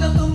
Look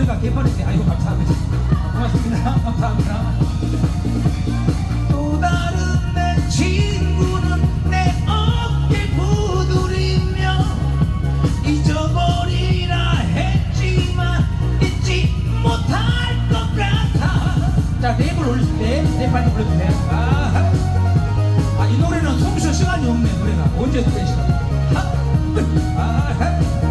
노래가 개판인데 아이고 감사합니다. 고맙습니다. 감사합니다. 또 다른 내 친구는 내 어깨 두드리며 잊어버리라 했지만 잊지 못할 것 같아. 자 랩을 올릴 때 랩한테 불러주세요. 아, 아, 이 노래는 숨쉴 시간이 없네 노래가. 언제 노래 시간? 하, 아,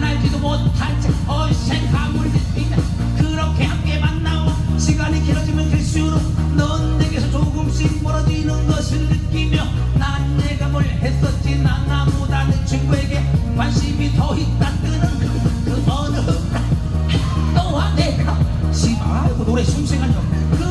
난 알지도 못한 채 어색 가물이 들리네. 그렇게 함께 만나고 시간이 길어지면 길수록 넌 내게서 조금씩 멀어지는 것을 느끼며 난 내가 뭘 했었지? 난 나보다 내 친구에게 관심이 더 있다 뜨는 그, 그 어느 날 너와 내가 시 아이고 노래 숨 시간이 없네